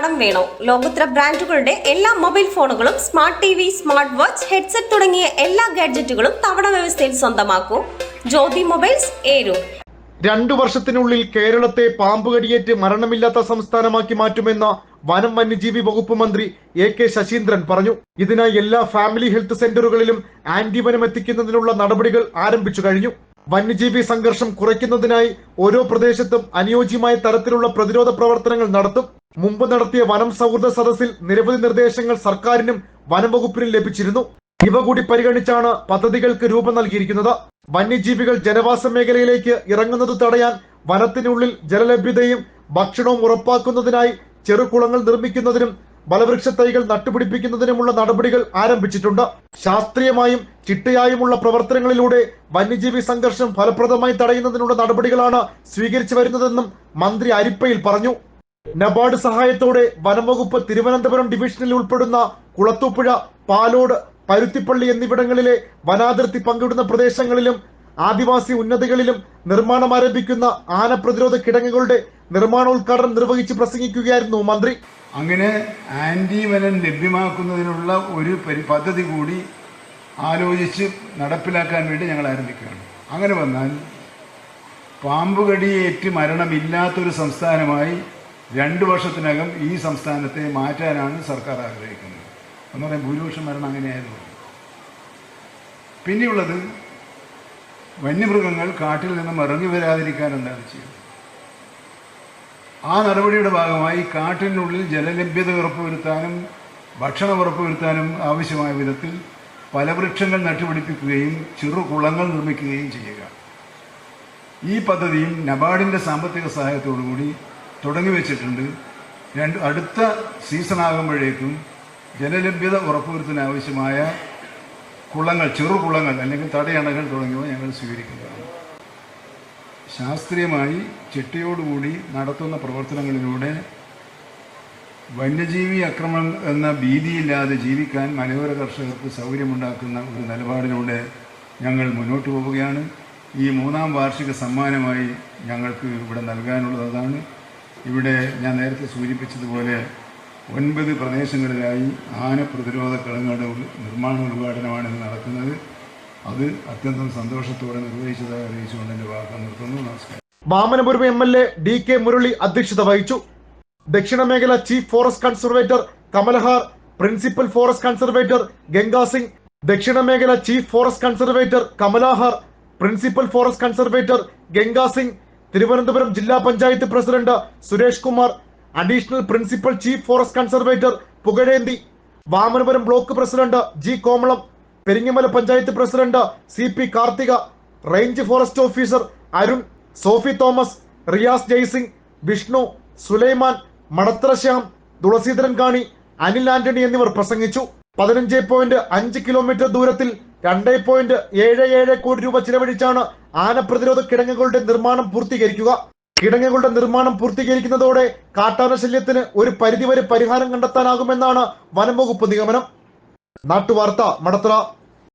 കടം വേണോ? ലോകോത്തര ബ്രാൻഡുകളുടെ എല്ലാ മൊബൈൽ ഫോണുകളും smart T V smart watch headset തുടങ്ങിയ എല്ലാ ഗാഡ്ജറ്റുകളും തവണ വ്യവസ്ഥയിൽ സ്വന്തമാക്കൂ. ജ്യോതി മൊബൈൽസ് ഏരു രണ്ടു വർഷത്തിനുള്ളിൽ കേരളത്തെ പാമ്പുകടിയേറ്റ് മരണമില്ലാത്ത സംസ്ഥാനമാക്കി മാറ്റുമെന്ന വനം വന്യജീവി വകുപ്പ് മന്ത്രി എ കെ ശശീന്ദ്രൻ പറഞ്ഞു. ഇതിനായി എല്ലാ ഫാമിലി ഹെൽത്ത് സെന്ററുകളിലും ആന്റിവനം എത്തിക്കുന്നതിനുള്ള നടപടികൾ ആരംഭിച്ചു കഴിഞ്ഞു. വന്യജീവി സംഘർഷം കുറയ്ക്കുന്നതിനായി ഓരോ പ്രദേശത്തും അനുയോജ്യമായ തരത്തിലുള്ള പ്രതിരോധ പ്രവർത്തനങ്ങൾ നടത്തും. മുമ്പ് നടത്തിയ വനം സൗഹൃദ സദസ്സിൽ നിരവധി നിർദ്ദേശങ്ങൾ സർക്കാരിനും വനം വകുപ്പിനും ലഭിച്ചിരുന്നു. ഇവ കൂടി പരിഗണിച്ചാണ് പദ്ധതികൾക്ക് രൂപം നൽകിയിരിക്കുന്നത്. വന്യജീവികൾ ജനവാസ മേഖലയിലേക്ക് ഇറങ്ങുന്നത് തടയാൻ വനത്തിനുള്ളിൽ ജലലഭ്യതയും ഭക്ഷണവും ഉറപ്പാക്കുന്നതിനായി ചെറുകുളങ്ങൾ നിർമ്മിക്കുന്നതിനും ബലവൃക്ഷ തൈകൾ നട്ടുപിടിപ്പിക്കുന്നതിനുമുള്ള നടപടികൾ ആരംഭിച്ചിട്ടുണ്ട്. ശാസ്ത്രീയമായും ചിട്ടയായുമുള്ള പ്രവർത്തനങ്ങളിലൂടെ വന്യജീവി സംഘർഷം ഫലപ്രദമായി തടയുന്നതിനുള്ള നടപടികളാണ് സ്വീകരിച്ചു വരുന്നതെന്നും മന്ത്രി അരിപ്പയിൽ പറഞ്ഞു. നബാർഡ് സഹായത്തോടെ വനംവകുപ്പ് തിരുവനന്തപുരം ഡിവിഷനിൽ ഉൾപ്പെടുന്ന കുളത്തൂപ്പുഴ പാലോട് പരുത്തിപ്പള്ളി എന്നിവിടങ്ങളിലെ വനാതിർത്തി പങ്കിടുന്ന പ്രദേശങ്ങളിലും ആദിവാസി ഉന്നതികളിലും നിർമ്മാണം ആരംഭിക്കുന്ന ആന പ്രതിരോധ കിടങ്ങുകളുടെ നിർമ്മാണോദ്ഘാടനം നിർവഹിച്ച് പ്രസംഗിക്കുകയായിരുന്നു മന്ത്രി. അങ്ങനെ ആന്റി വനം ലഭ്യമാക്കുന്നതിനുള്ള ഒരു പദ്ധതി കൂടി ആലോചിച്ച് നടപ്പിലാക്കാൻ വേണ്ടി ഞങ്ങൾ ആരംഭിക്കുകയാണ്. അങ്ങനെ വന്നാൽ പാമ്പുകടിയേറ്റ് മരണമില്ലാത്തൊരു സംസ്ഥാനമായി രണ്ട് വർഷത്തിനകം ഈ സംസ്ഥാനത്തെ മാറ്റാനാണ് സർക്കാർ ആഗ്രഹിക്കുന്നത്. എന്ന് പറയാൻ ഭൂരിപക്ഷം മരണം അങ്ങനെയായിരുന്നു. പിന്നെയുള്ളത് വന്യമൃഗങ്ങൾ കാട്ടിൽ നിന്നും ഇറങ്ങി വരാതിരിക്കാൻ എന്താണ് ചെയ്യുന്നത്? ആ നടപടിയുടെ ഭാഗമായി കാട്ടിനുള്ളിൽ ജലലഭ്യത ഉറപ്പുവരുത്താനും ഭക്ഷണം ഉറപ്പുവരുത്താനും ആവശ്യമായ വിധത്തിൽ പല വൃക്ഷങ്ങൾ നട്ടുപിടിപ്പിക്കുകയും ചെറു കുളങ്ങൾ നിർമ്മിക്കുകയും ചെയ്യുക. ഈ പദ്ധതിയും നബാർഡിന്റെ സാമ്പത്തിക സഹായത്തോടുകൂടി തുടങ്ങി വെച്ചിട്ടുണ്ട്. രണ്ട് അടുത്ത സീസൺ ആകുമ്പോഴേക്കും ജലലഭ്യത ഉറപ്പുവരുത്താൻ ആവശ്യമായ കുളങ്ങൾ ചെറുകുളങ്ങൾ അല്ലെങ്കിൽ തടയണകൾ തുടങ്ങിയവ ഞങ്ങൾ സ്വീകരിക്കുന്നതാണ്. ശാസ്ത്രീയമായി ചിട്ടയോടുകൂടി നടത്തുന്ന പ്രവർത്തനങ്ങളിലൂടെ വന്യജീവി ആക്രമണം എന്ന ഭീതിയില്ലാതെ ജീവിക്കാൻ മലയോര കർഷകർക്ക് സൗകര്യമുണ്ടാക്കുന്ന ഒരു നിലപാടിലൂടെ ഞങ്ങൾ മുന്നോട്ട് പോവുകയാണ്. ഈ മൂന്നാം വാർഷിക സമ്മാനമായി ഞങ്ങൾക്ക് ഇവിടെ നൽകാനുള്ളത് അതാണ്. ഇവിടെ ഞാൻ നേരത്തെ സൂചിപ്പിച്ചതുപോലെ ഒൻപത് പ്രദേശങ്ങളിലായി ആന പ്രതിരോധ കളങ്ങളുടെ നിർമ്മാണ ഉദ്ഘാടനമാണ് ഇന്ന് നടക്കുന്നത്. അത് അത്യന്തം സന്തോഷത്തോടെ നിർവഹിച്ചതായി അറിയിച്ചുകൊണ്ട് എന്റെ വാർത്ത നിർത്തുന്നു. നമസ്കാരം. Vamanapuram M L A D K Murali അധ്യക്ഷത വഹിച്ചു. ദക്ഷിണ മേഖല chief forest conservator Kamalahar principal forest conservator Ganga Singh ദക്ഷിണ മേഖല chief forest conservator Kamalahar principal forest conservator Ganga Singh Thiruvananthapuram ജില്ലാ panchayat president Suresh Kumar additional principal chief forest conservator Pugazhenthi Vamanapuram block president G Komalam Peringamala panchayat president C P Karthika range forest officer Arun Sophie Thomas Riyas Jaisingh Vishnu Sulaiman Madathara Shyam Thulaseedharan Kani Anil Antony എന്നിവർ പ്രസംഗിച്ചു. പതിനഞ്ച് point അഞ്ച് kilometre ദൂരത്തിൽ രണ്ട് point ഏഴ് ഏഴ് കോടി രൂപ ചിലവഴിച്ചാണ് ആന പ്രതിരോധ കിടങ്ങുകളുടെ നിർമ്മാണം പൂർത്തീകരിക്കുക. കിടങ്ങുകളുടെ നിർമ്മാണം പൂർത്തീകരിക്കുന്നതോടെ കാട്ടാന ശല്യത്തിന് ഒരു പരിധിവരെ പരിഹാരം കണ്ടെത്താനാകുമെന്നാണ് വനംവകുപ്പ് നിഗമനം. നാട്ടുവാർത്ത മടത്തറ